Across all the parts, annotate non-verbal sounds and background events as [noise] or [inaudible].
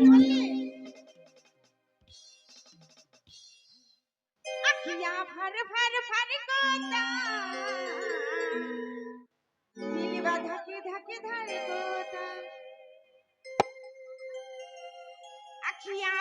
আনন্দ করে বুঝতে পারলি আখিয়া ভর ভর ভর কোতা দিলবা ধাকে ধাকে ধারে কোতা আখিয়া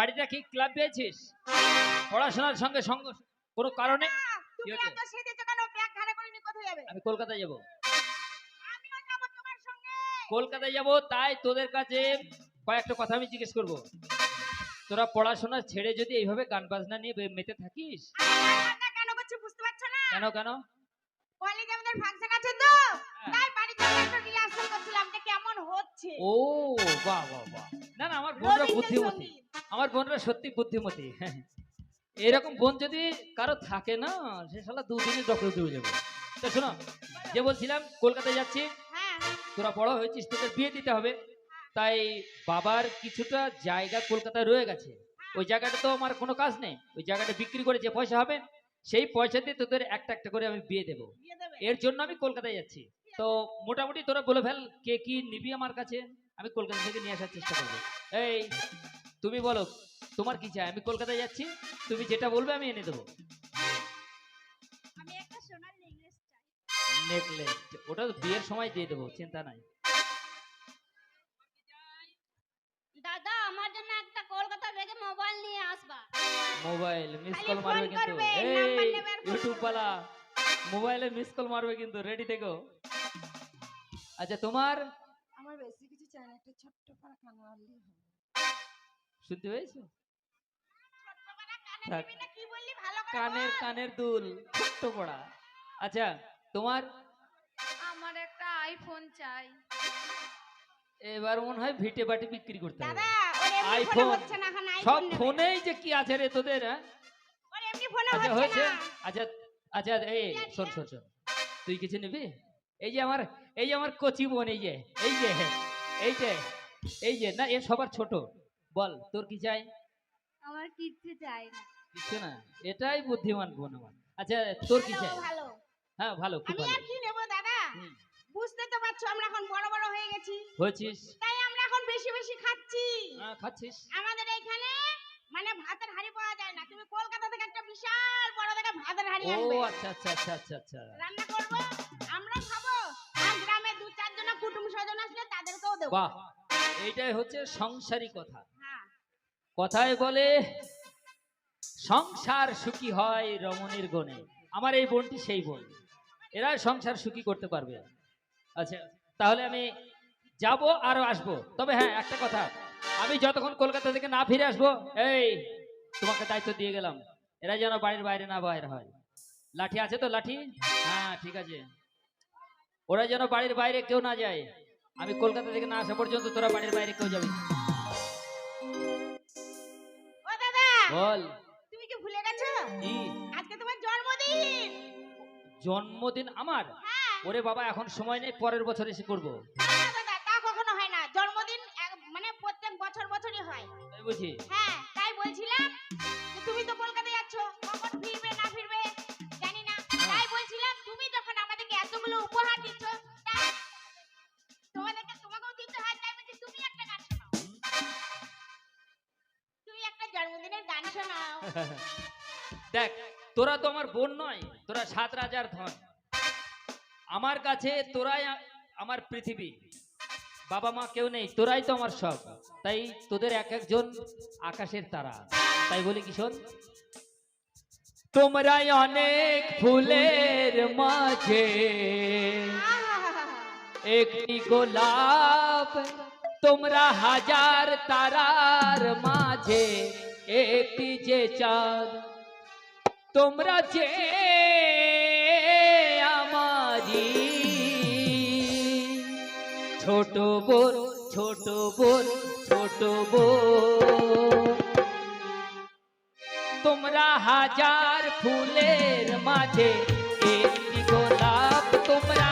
বাড়িটা কি ক্লাব পেয়েছিস? পড়াশোনার সঙ্গে সঙ্গ কোনো কারণে? আমি কলকাতায় যাব। কলকাতায় যাব তাই তোদের কাছে কয়েকটা কথা আমি জিজ্ঞেস করব। তোরা পড়াশোনা ছেড়ে যদি এইভাবে গান বাজনা নিয়ে মেতে থাকিস? আমি কেন বুঝতে পারছ না? কেন কেন? কলেজে আমাদের ফাংশন হচ্ছে ও বাহ বাহ বাহ। না না আমার বোনরা বুদ্ধিমতী। আমার বোনরা সত্যি বুদ্ধিমতী। হ্যাঁ এরকম বোন যদি কারও থাকে না সে শালা দুদিনে ডক্টর দিয়ে যাবে। তো শোনো যে বলছিলাম কলকাতায় যাচ্ছি হ্যাঁ। তোরা বড় হয়েছিস তোদের বিয়ে দিতে হবে। তাই বাবার কিছুটা জায়গা কলকাতায় রয়ে গেছে। ওই জায়গাটা তো আমার কোনো কাজ নেই। ওই জায়গাটা বিক্রি করে যে পয়সা হবে সেই পয়সা দিয়ে তোদের একটা একটা করে আমি বিয়ে দেবো। এর জন্য আমি কলকাতায় যাচ্ছি। তো মোটামুটি তোরা বলে ফেল কে কি নিবি আমার কাছে? আমি কলকাতা থেকে নিয়ে আসার চেষ্টা করব। এই তুমি বলো তোমার কি চাই? আমি কলকাতায় যাচ্ছি তুমি যেটা বলবে আমি এনে দেবো। নেকলেস ওটা তো বিয়ের সময় দিয়ে দেবো চিন্তা নাই। দাদা আমার জন্য একটা কলকাতা থেকে মোবাইল নিয়ে আসবা। মোবাইল মিস কল মারবে কিন্তু। এই নাম্বার নেবে আর ফোন ইউটিউব वाला মোবাইলে মিস কল মারবে কিন্তু রেডি থেকো। আচ্ছা তোমার? আমার বেশি কিছু চাই না একটা ছোট্ট পাড়া কানা হবে। শুনতে পেয়েছ? কানের কানের দুল ছোট্ট পড়া। আচ্ছা তোমার? আমার একটা আইফোন চাই। এবার মনে হয় ভিটে বাটি বিক্রি করতে হবে। আইফোন। সব ফোনেই যে কি আছে রে তোদের হ্যাঁ? আচ্ছা হয়েছে? আচ্ছা আচ্ছা এই শোন শোন শোন। তুই কিছু নিবি? এই যে আমার এই যে আমার কচি বোন এই যে এই যে এই যে এই যে না এ সবার ছোট। বল তোর কি চাই? আমার কিচ্ছু চাই না। কিছু না? এটাই বুদ্ধিমান বোন আমার। আচ্ছা তোর কি চাই? ভালো, হ্যাঁ ভালো খুব ভালো। আমি আর কি নেব দাদা? বুঝতে তো পারছ আমরা এখন বড় বড় হয়ে গেছি। হয়েছিস? তাই আমরা এখন বেশি বেশি খাচ্ছি। হ্যাঁ, খাচ্ছিস। আমাদের এইখানে মানে ভাতের হাঁড়ি পাওয়া যায় না। তুমি কলকাতা থেকে একটা বিশাল বড় দেখে ভাতের হাঁড়ি ও আনবে। আচ্ছা আচ্ছা আচ্ছা আচ্ছা আচ্ছা। রান্না করব? দেবো। বাহ এইটাই হচ্ছে সংসারী কথা। হ্যাঁ। কথায় বলে সংসার সুখী হয় রমণীর গণে। আমার এই বোনটি সেই বোন। এরা সংসার সুখী করতে পারবে। আচ্ছা তাহলে আমি যাব আরও আসব। তবে হ্যাঁ একটা কথা। আমি যতক্ষণ কলকাতা থেকে না ফিরে আসব এই তোমাকে দায়িত্ব দিয়ে গেলাম। এরা যেন বাড়ির বাইরে না বাইরে হয়। লাঠি আছে তো লাঠি? হ্যাঁ ঠিক আছে। ওরা যেন বাড়ির বাইরে কেউ না যায়। আমি কলকাতা থেকে না আসা পর্যন্ত তোরা বাড়ির বাইরে কেউ যাবি ও দাদা বল। তুমি কি ভুলে গেছো? কি? আজকে তোমার জন্মদিন। জন্মদিন আমার? হ্যাঁ। ওরে বাবা এখন সময় নেই পরের বছর এসে করব। না দাদা তা কখনো হয় না। জন্মদিন এক- মানে প্রত্যেক বছর বছরই হয়। তাই বুঝি হ্যাঁ তাই বলছিলাম। [laughs] দেখ, তোরা তো আমার বোন নয়, তোরা সাত রাজার ধন। আমার কাছে তোরাই আমার পৃথিবী। বাবা মা কেউ নেই, তোরাই তো আমার সব। তাই তোদের এক একজন আকাশের তারা। তাই বলি কি শোন? তোমরাই অনেক ফুলের মাঝে একটি গোলাপ, তোমরা হাজার তারার মাঝে একটি যে চাঁদ, তোমরা যে আমারি ছোট বোন ছোট বোন ছোট বোন তোমরা হাজার ফুলের মাঝে, একটি গোলাপ তোমরা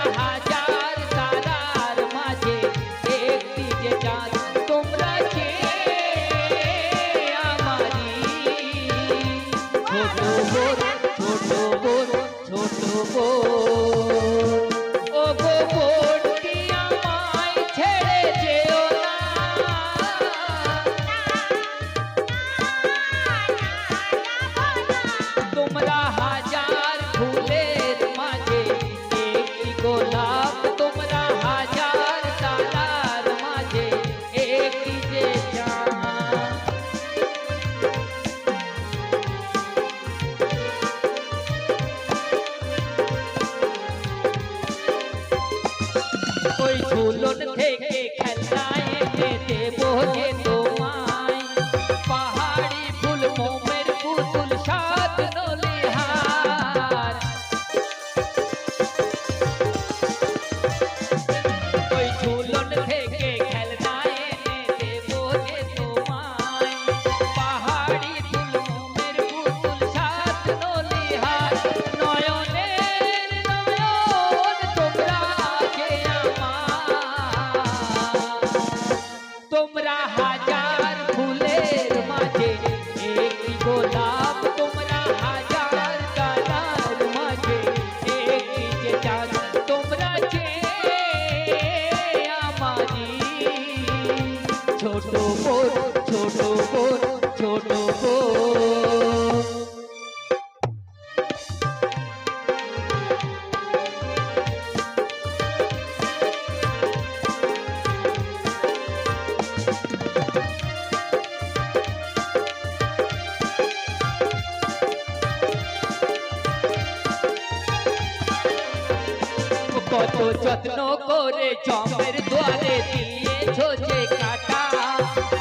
যত্ন করে জমের দুয়ারে দিয়েছ যে কাটা।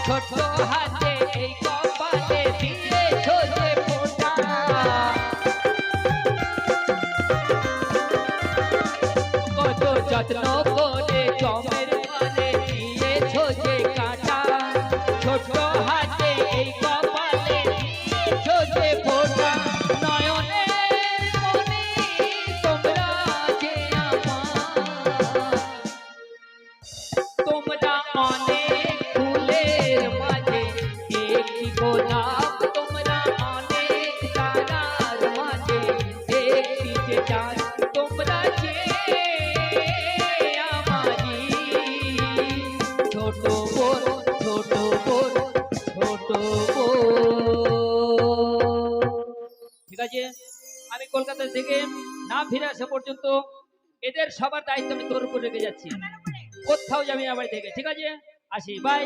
ছোট হাতে এই কপালে দিয়েছ যে ফোটা। কত যত্ন করে জমের কাজে আমি কলকাতা থেকে না ফিরে আসা পর্যন্ত এদের সবার দায়িত্ব আমি তোর উপর রেখে যাচ্ছি। কোথাও যাবি আমার বাড়ি থেকে ঠিক আছে? আসি বাই